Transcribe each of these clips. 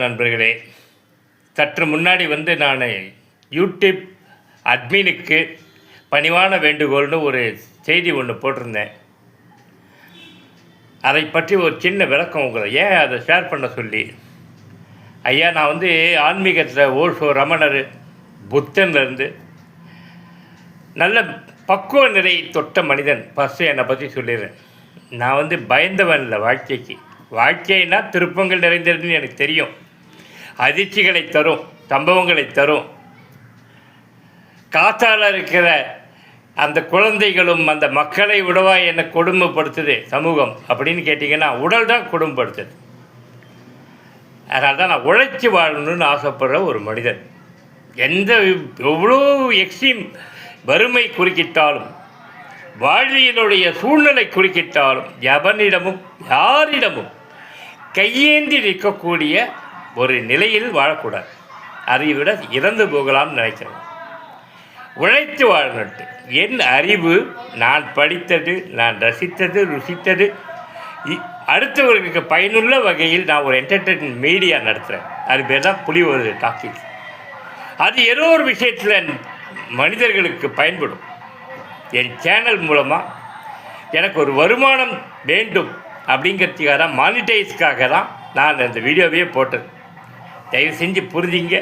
நண்பர்களே சற்று முன்னாடி வந்து நான் யூடியூப் அட்மினுக்கு பணிவான வேண்டுகோள்னு ஒரு செய்தி ஒன்று போட்டிருந்தேன். அதை பற்றி ஒரு சின்ன விளக்கம் உங்களை ஏன் அதை ஷேர் பண்ண சொல்லி. ஐயா நான் வந்து ஆன்மீகத்தில் ஓஷோ ரமணர் புத்தன்லேருந்து நல்ல பக்குவ நிலை தொட்ட மனிதன் ஃபஸ்ட்டு என்னை பற்றி சொல்லிடுறேன். நான் வந்து பயந்தவன் இல்லை வாழ்க்கைக்கு. வாழ்க்கைன்னா திருப்பங்கள் நிறைந்ததுன்னு எனக்கு தெரியும். அதிர்ச்சிகளை தரும் சம்பவங்களை தரும். காத்தால் இருக்கிற அந்த குழந்தைகளும் அந்த மக்களை விடவா என்னை கொடுமைப்படுத்துது சமூகம் அப்படின்னு கேட்டிங்கன்னா உடல் தான் கொடுமைப்படுத்துது. அதனால தான் நான் உழைச்சி வாழணும்னு ஆசைப்படுற ஒரு மனிதன். எந்த எவ்வளோ எக்ஸ்ட்ரீம் வறுமை குறுக்கிட்டாலும் வாழ்வியலுடைய சூழ்நிலை குறுக்கிட்டாலும் எவனிடமும் யாரிடமும் கையேந்தி நிற்கக்கூடிய ஒரு நிலையில் வாழக்கூடாது. அதை விட இறந்து போகலாம்னு நினைக்கிறேன். உழைத்து வாழணுட்டு என் அறிவு நான் படித்தது நான் ரசித்தது ருசித்தது இ- அடுத்தவர்களுக்கு பயனுள்ள வகையில் நான் ஒரு என்டர்டெயின்மெண்ட் மீடியா நடத்துகிறேன் அது பேர் தான் புலி ஒரு டாக்கிங் அது ஏதோ ஒரு விஷயத்தில் மனிதர்களுக்கு பயன்படும். என் சேனல் மூலமாக எனக்கு ஒரு வருமானம் வேண்டும் அப்படிங்கிறதுக்காக தான் மானிட்டைஸ்க்காக தான் நான் அந்த வீடியோவையே போட்டது. தயவு செஞ்சு புரிஞ்சிங்க.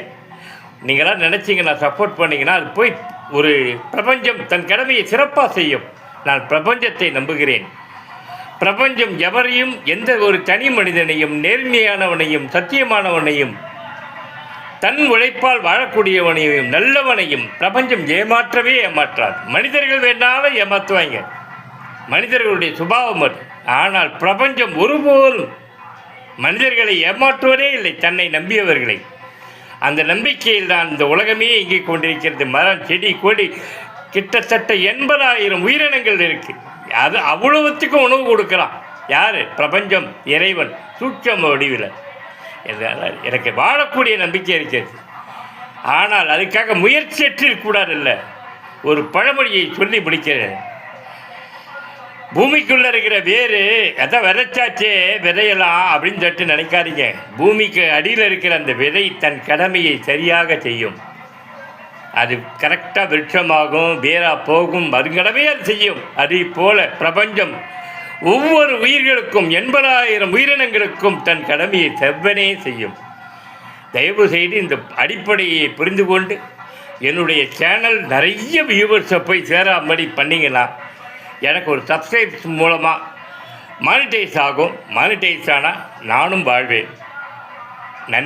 நீங்களாம் நினச்சிங்க நான் சப்போர்ட் பண்ணிங்கன்னா அது போய் ஒரு பிரபஞ்சம் தன் கடமையை சிறப்பாக செய்யும். நான் பிரபஞ்சத்தை நம்புகிறேன். பிரபஞ்சம் எவரையும் எந்த ஒரு தனி மனிதனையும் நேர்மையானவனையும் சத்தியமானவனையும் தன் உழைப்பால் வாழக்கூடியவனையும் நல்லவனையும் பிரபஞ்சம் ஏமாற்றவே ஏமாற்றாது. மனிதர்கள் வேணாலும் ஏமாற்றுவாங்க மனிதர்களுடைய சுபாவம் அது. ஆனால் பிரபஞ்சம் ஒருபோதும் மனிதர்களை ஏமாற்றுவதே இல்லை தன்னை நம்பியவர்களை. அந்த நம்பிக்கையில் தான் இந்த உலகமே இயங்கிக் கொண்டிருக்கிறது. மரம் செடி கொடி கிட்டத்தட்ட எண்பதாயிரம் உயிரினங்கள் இருக்கு. அது அவ்வளவுத்துக்கும் உணவு கொடுக்குறான். யார்? பிரபஞ்சம் இறைவன் சூட்சம் வடிவில். எனக்கு வாழக்கூடிய நம்பிக்கை இருக்கிறது. ஆனால் அதுக்காக முயற்சியற்றில் இல்லை ஒரு பழமொழியை சொல்லி முடிக்கிறேன். பூமிக்குள்ள இருக்கிற வேறு எதை விதைச்சாச்சே விதையலாம் அப்படின்னு சொல்லிட்டு நினைக்காதீங்க. பூமிக்கு அடியில் இருக்கிற அந்த விதை தன் கடமையை சரியாக செய்யும். அது கரெக்டாக விருட்சமாகும் வேராக போகும் வருங்கடமே அது செய்யும். அதே போல பிரபஞ்சம் ஒவ்வொரு உயிர்களுக்கும் எண்பதாயிரம் உயிரினங்களுக்கும் தன் கடமையை செவ்வனே செய்யும். தயவு செய்து இந்த அடிப்படையை புரிந்து கொண்டு என்னுடைய சேனல் நிறைய வியூவர்ஸை போய் சேராமடி பண்ணிங்கன்னா எனக்கு ஒரு சப்ஸ்கிரைப்ஸ் மூலமாக மானிட்டைஸ் ஆகும். மானிட்டைஸ் ஆனால் நானும் வாழ்வேன். நன்றி.